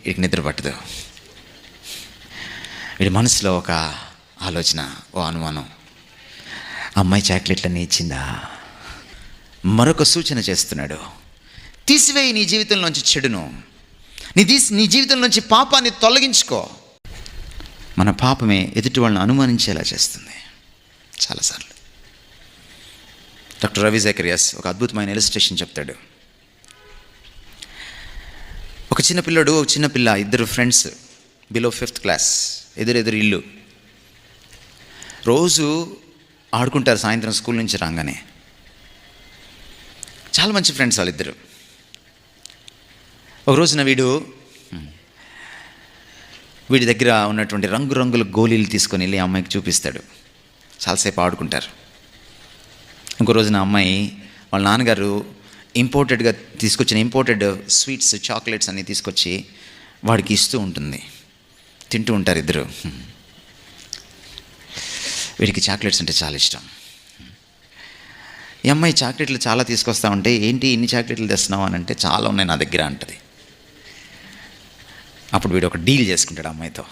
వీడికి నిద్ర పట్టదు. వీడి మనసులో ఒక ఆలోచన ఓ అనుమానం. అమ్మాయి చాక్లెట్లన్నీ ఇచ్చిందా? మరొక సూచన చేస్తున్నాడు. తీసివేయి నీ జీవితంలోంచి చెడును. నీ తీసి నీ జీవితంలోంచి పాపాన్ని తొలగించుకో. మన పాపమే ఎదుటి వాళ్ళని అనుమానించేలా చేస్తుంది. చాలాసార్లు. డాక్టర్ రవి జకరియాస్ ఒక అద్భుతమైన ఇలిస్ట్రేషన్ చెప్తాడు. ఒక చిన్న పిల్లడు ఒక చిన్న పిల్ల ఇద్దరు ఫ్రెండ్స్ బిలో ఫిఫ్త్ క్లాస్ ఎదురెదురు ఇల్లు. రోజు ఆడుకుంటారు సాయంత్రం స్కూల్ నుంచి రాగానే. చాలా మంచి ఫ్రెండ్స్ వాళ్ళిద్దరు. ఒక రోజున వీడు వీడి దగ్గర ఉన్నటువంటి రంగురంగుల గోళీలు తీసుకొని వెళ్ళి అమ్మాయికి చూపిస్తాడు. చాలాసేపు ఆడుకుంటారు. ఇంకో రోజున అమ్మాయి వాళ్ళ నాన్నగారు ఇంపోర్టెడ్గా తీసుకొచ్చిన ఇంపోర్టెడ్ స్వీట్స్ చాక్లెట్స్ అన్నీ తీసుకొచ్చి వాడికి ఇస్తూ ఉంటుంది. తింటూ ఉంటారు ఇద్దరు. వీడికి చాక్లెట్స్ అంటే చాలా ఇష్టం. ఈ అమ్మాయి చాక్లెట్లు చాలా తీసుకొస్తా ఉంటే ఏంటి ఇన్ని చాక్లెట్లు తెస్తున్నావు? అని అంటే చాలా ఉన్నాయి నా దగ్గర అంటది. అప్పుడు వీడు ఒక డీల్ చేసుకుంటాడు అమ్మాయితో.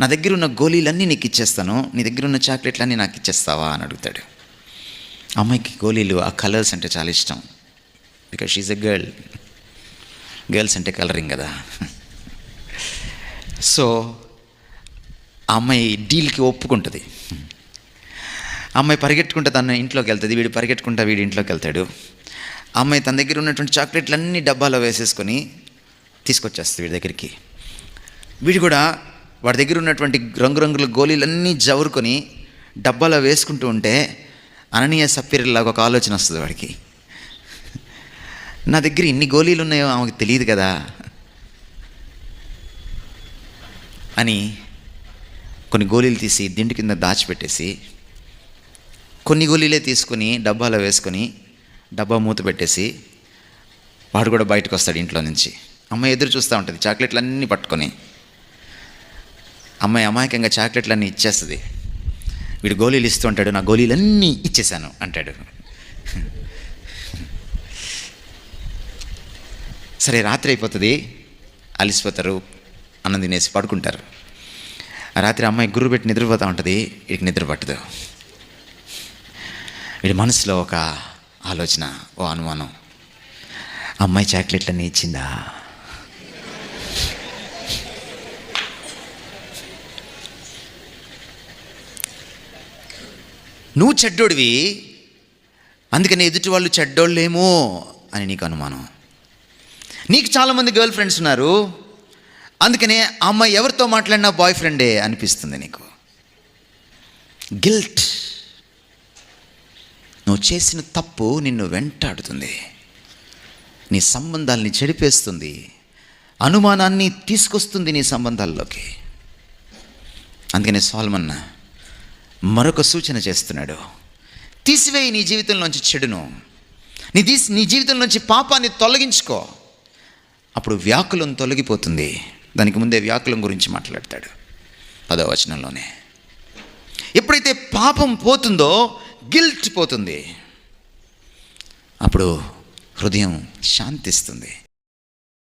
నా దగ్గర ఉన్న గోళీలన్నీ నీకు ఇచ్చేస్తాను. నీ దగ్గర ఉన్న చాక్లెట్లన్నీ నాకు ఇచ్చేస్తావా? అని అడుగుతాడు. అమ్మాయికి గోళీలు ఆ కలర్స్ అంటే చాలా ఇష్టం. Because she's a girl girls అంటే కలరింగ్ కదా. సో ఆ అమ్మాయి డీల్కి ఒప్పుకుంటుంది. అమ్మాయి పరిగెట్టుకుంటే తన ఇంట్లోకి వెళ్తుంది వీడు పరిగెట్టుకుంటా వీడి ఇంట్లోకి వెళ్తాడు. అమ్మాయి తన దగ్గర ఉన్నటువంటి చాక్లెట్లన్నీ డబ్బాలో వేసేసుకొని తీసుకొచ్చేస్తుంది వీడి దగ్గరికి. వీడు కూడా వాడి దగ్గర ఉన్నటువంటి రంగురంగుల గోళీలన్నీ జవరుకొని డబ్బాలో వేసుకుంటూ ఉంటే అననీయ సప్పీర్లాగా ఒక ఆలోచన వస్తుంది వాడికి. నా దగ్గర ఇన్ని గోళీలు ఉన్నాయో ఆమెకు తెలియదు కదా. అని కొన్ని గోళీలు తీసి దిండు కింద దాచిపెట్టేసి కొన్ని గోళీలే తీసుకుని డబ్బాలో వేసుకొని డబ్బా మూత పెట్టేసి వాడు కూడా బయటకు వస్తాడు ఇంట్లో నుంచి. అమ్మాయి ఎదురు చూస్తూ ఉంటుంది చాక్లెట్లు అన్నీ పట్టుకొని. అమ్మాయి అమాయకంగా చాక్లెట్లన్నీ ఇచ్చేస్తుంది. వీడు గోళీలు ఇస్తూ ఉంటాడు నా గోళీలన్నీ ఇచ్చేసాను అంటాడు. సరే రాత్రి అయిపోతుంది. అలిసిపోతారు అన్నం తినేసి పడుకుంటారు. రాత్రి అమ్మాయి గుర్రు పెట్టి నిద్రపోతూ ఉంటుంది వీడికి నిద్ర పట్టదు. వీడి మనసులో ఒక ఆలోచన ఓ అనుమానం. అమ్మాయి చాక్లెట్లన్నీ ఇచ్చిందా? నువ్వు చెడ్డోడివి అందుకని ఎదుటి వాళ్ళు చెడ్డోళ్ళేమో అని నీకు అనుమానం. నీకు చాలామంది గర్ల్ ఫ్రెండ్స్ ఉన్నారు అందుకనే అమ్మాయి ఎవరితో మాట్లాడినా బాయ్ ఫ్రెండే అనిపిస్తుంది నీకు. గిల్ట్. నువ్వు చేసిన తప్పు నిన్ను వెంటాడుతుంది. నీ సంబంధాల్ని చెడిపేస్తుంది. అనుమానాన్ని తీసుకొస్తుంది నీ సంబంధాల్లోకి. అందుకనే సాల్మన్నా మరొక సూచన చేస్తున్నాడు. తీసివేయి నీ జీవితంలోంచి చెడును. నీ తీసి నీ జీవితంలోంచి పాపాన్ని తొలగించుకో. అప్పుడు వ్యాకులం తొలగిపోతుంది. దానికి ముందే వ్యాకులం గురించి మాట్లాడతాడు. పదో వచనంలోనే. ఎప్పుడైతే పాపం పోతుందో గిల్ట్ పోతుంది. అప్పుడు హృదయం శాంతిస్తుంది.